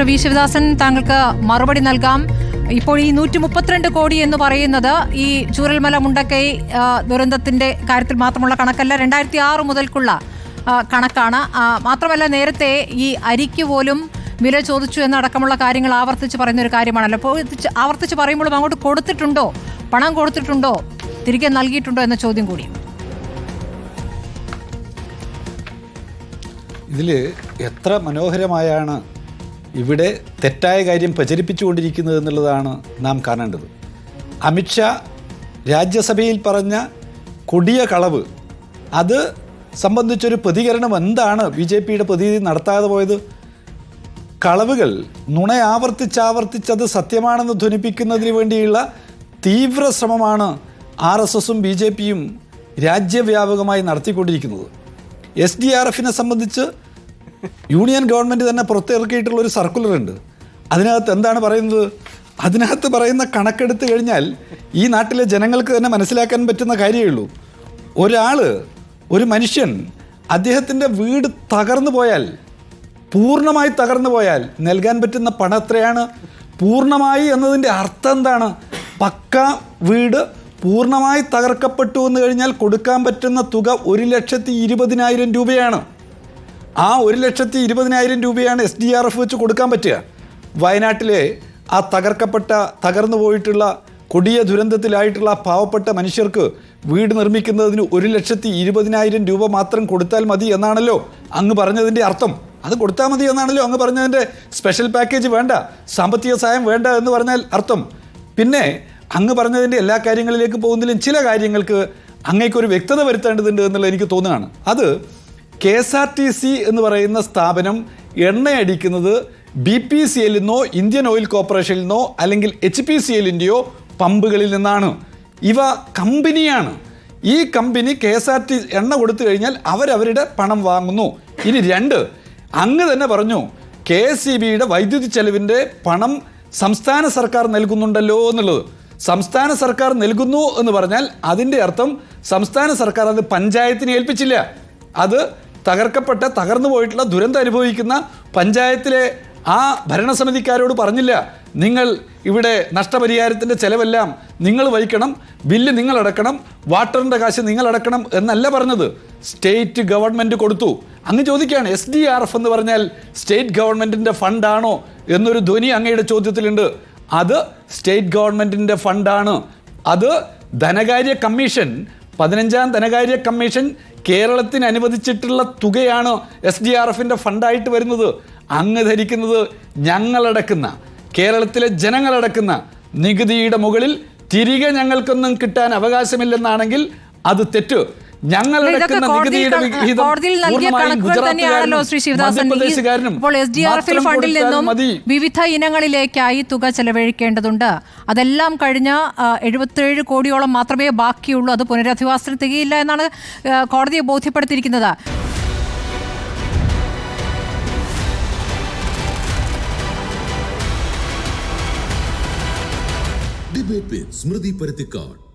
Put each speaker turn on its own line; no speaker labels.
Doctor V Sivadasan താങ്കൾക്ക് മറുപടി നൽകാം. ഇപ്പോൾ ഈ നൂറ്റി മുപ്പത്തിരണ്ട് കോടി എന്ന് പറയുന്നത് ഈ ചൂരൽമല മുണ്ടക്കൈ ദുരന്തത്തിന്റെ കാര്യത്തിൽ മാത്രമുള്ള കണക്കല്ല രണ്ടായിരത്തി ആറ് മുതൽക്കുള്ള കണക്കാണ്. മാത്രമല്ല നേരത്തെ ഈ അരിക്ക് പോലും വില ചോദിച്ചു എന്നടക്കമുള്ള കാര്യങ്ങൾ ആവർത്തിച്ച് പറയുന്ന ഒരു കാര്യമാണല്ലോ. അപ്പോൾ ആവർത്തിച്ച് പറയുമ്പോഴും അങ്ങോട്ട് കൊടുത്തിട്ടുണ്ടോ? പണം കൊടുത്തിട്ടുണ്ടോ? തിരികെ നൽകിയിട്ടുണ്ടോ എന്ന ചോദ്യം കൂടി.
ഇതിൽ എത്ര മനോഹരമായാണ് ഇവിടെ തെറ്റായ കാര്യം പ്രചരിപ്പിച്ചുകൊണ്ടിരിക്കുന്നത് എന്നുള്ളതാണ് നാം കാണേണ്ടത്. അമിത്ഷാ രാജ്യസഭയിൽ പറഞ്ഞ കൊടിയ കളവ് അത് സംബന്ധിച്ചൊരു പ്രതികരണം എന്താണ് ബി ജെ പിയുടെ പ്രതിനിധി നടത്താതെ പോയത്? കളവുകൾ നുണ ആവർത്തിച്ചാവർത്തിച്ചത് സത്യമാണെന്ന് ധ്വനിപ്പിക്കുന്നതിന് വേണ്ടിയുള്ള തീവ്ര ശ്രമമാണ് ആർ എസ് എസും ബി ജെ പിയും രാജ്യവ്യാപകമായി നടത്തിക്കൊണ്ടിരിക്കുന്നത്. എസ് ഡി ആർ എഫിനെ സംബന്ധിച്ച് യൂണിയൻ ഗവൺമെന്റ് തന്നെ പുറത്തിറക്കിയിട്ടുള്ള ഒരു സർക്കുലർ ഉണ്ട്. അതിനകത്ത് എന്താണ് പറയുന്നത്? അതിനകത്ത് പറയുന്ന കണക്കെടുത്ത് കഴിഞ്ഞാൽ ഈ നാട്ടിലെ ജനങ്ങൾക്ക് തന്നെ മനസ്സിലാക്കാൻ പറ്റുന്ന കാര്യമേ ഉള്ളൂ. ഒരാൾ ഒരു മനുഷ്യൻ അദ്ദേഹത്തിന്റെ വീട് തകർന്നു പോയാൽ പൂർണമായി തകർന്നു പോയാൽ നൽകാൻ പറ്റുന്ന പണം എത്രയാണ്? പൂർണമായി എന്നതിന്റെ അർത്ഥം എന്താണ്? പക്ക വീട് പൂർണമായി തകർക്കപ്പെട്ടു എന്ന് കഴിഞ്ഞാൽ കൊടുക്കാൻ പറ്റുന്ന തുക ഒരു ലക്ഷത്തി ഇരുപതിനായിരം രൂപയാണ്. ആ ഒരു ലക്ഷത്തി ഇരുപതിനായിരം രൂപയാണ് എസ് ഡി ആർ എഫ് വെച്ച് കൊടുക്കാൻ പറ്റുക. വയനാട്ടിലെ ആ തകർക്കപ്പെട്ട തകർന്നു പോയിട്ടുള്ള കൊടിയ ദുരന്തത്തിലായിട്ടുള്ള പാവപ്പെട്ട മനുഷ്യർക്ക് വീട് നിർമ്മിക്കുന്നതിന് ഒരു ലക്ഷത്തി ഇരുപതിനായിരം രൂപ മാത്രം കൊടുത്താൽ മതി എന്നാണല്ലോ അങ്ങ് പറഞ്ഞതിന്റെ അർത്ഥം. അത് കൊടുത്താൽ മതി എന്നാണല്ലോ അങ്ങ് പറഞ്ഞതിന്റെ സ്പെഷ്യൽ പാക്കേജ് വേണ്ട സാമ്പത്തിക സഹായം വേണ്ട എന്ന് പറഞ്ഞാൽ അർത്ഥം. പിന്നെ അങ്ങ് പറഞ്ഞതിന്റെ എല്ലാ കാര്യങ്ങളിലേക്ക് പോകുന്നതിലും ചില കാര്യങ്ങൾക്ക് അങ്ങേക്കൊരു വ്യക്തത വരുത്തേണ്ടതുണ്ട് എന്നുള്ളത് എനിക്ക് തോന്നുകയാണ്. അത് K S R T C എന്ന് പറയുന്ന സ്ഥാപനം എണ്ണയടിക്കുന്നത് ബി പി സി എല്ലിൽ നിന്നോ ഇന്ത്യൻ ഓയിൽ കോർപ്പറേഷനിൽ നിന്നോ അല്ലെങ്കിൽ എച്ച് പി സി എല്ലിന്റെയോ പമ്പുകളിൽ നിന്നാണ്. ഇവ കമ്പനിയാണ്. ഈ company K S R T എണ്ണ കൊടുത്തു കഴിഞ്ഞാൽ അവരവരുടെ പണം വാങ്ങുന്നു. ഇനി രണ്ട് അങ്ങ് തന്നെ പറഞ്ഞു കെ എസ് സി ബിയുടെ വൈദ്യുതി ചെലവിന്റെ പണം സംസ്ഥാന സർക്കാർ നൽകുന്നുണ്ടല്ലോ എന്നുള്ളത്. സംസ്ഥാന സർക്കാർ നൽകുന്നു എന്ന് പറഞ്ഞാൽ അതിന്റെ അർത്ഥം സംസ്ഥാന സർക്കാർ അത് പഞ്ചായത്തിന് ഏൽപ്പിച്ചില്ല. അത് തകർക്കപ്പെട്ട തകർന്നു പോയിട്ടുള്ള ദുരന്തം അനുഭവിക്കുന്ന പഞ്ചായത്തിലെ ആ ഭരണസമിതിക്കാരോട് പറഞ്ഞില്ല. നിങ്ങൾ ഇവിടെ നഷ്ടപരിഹാരത്തിന്റെ ചിലവെല്ലാം നിങ്ങൾ വഹിക്കണം ബില്ല് നിങ്ങളടക്കണം വാട്ടറിന്റെ കാശ് നിങ്ങളടക്കണം എന്നല്ല പറഞ്ഞത്. സ്റ്റേറ്റ് ഗവൺമെന്റ് കൊടുത്തു. അങ്ങ് ചോദിക്കുകയാണ് എസ് ഡി ആർ എഫ് എന്ന് പറഞ്ഞാൽ സ്റ്റേറ്റ് ഗവൺമെന്റിന്റെ ഫണ്ടാണോ എന്നൊരു ധ്വനി അങ്ങയുടെ ചോദ്യത്തിലുണ്ട്. അത് സ്റ്റേറ്റ് ഗവൺമെന്റിന്റെ ഫണ്ടാണ് അത് ധനകാര്യ കമ്മീഷൻ പതിനഞ്ചാം ധനകാര്യ കമ്മീഷൻ കേരളത്തിന് അനുവദിച്ചിട്ടുള്ള തുകയാണ് എസ് ഡി ആർ എഫിന്റെ ഫണ്ടായിട്ട് വരുന്നത്. അങ്ങ് ധരിക്കുന്നത് ഞങ്ങളടക്കുന്ന കേരളത്തിലെ ജനങ്ങളടക്കുന്ന നികുതിയുടെ മുകളിൽ തിരികെ ഞങ്ങൾക്കൊന്നും കിട്ടാൻ അവകാശമില്ലെന്നാണെങ്കിൽ അത് തെറ്റ്.
കോടതിയിൽ നൽകിയ കണക്കുകൾ തന്നെയാണല്ലോ ശ്രീ ശിവദാസൻ. ഈ-
മധ്യപ്രദേശുകാരനും
ഇപ്പോൾ എസ് ഡി ആർ എഫിൽ ഫണ്ടിൽ നിന്നും വിവിധ ഇനങ്ങളിലേക്കായി തുക ചെലവഴിക്കേണ്ടതുണ്ട്. അതെല്ലാം കഴിഞ്ഞ എഴുപത്തിയേഴ് കോടിയോളം മാത്രമേ ബാക്കിയുള്ളൂ. അത് പുനരധിവാസത്തിന് തികയില്ല എന്നാണ് കോടതിയെ ബോധ്യപ്പെടുത്തിയിരിക്കുന്നത്.
ഡിബേറ്റ് സ്മൃതി പരുത്തിക്കാട്.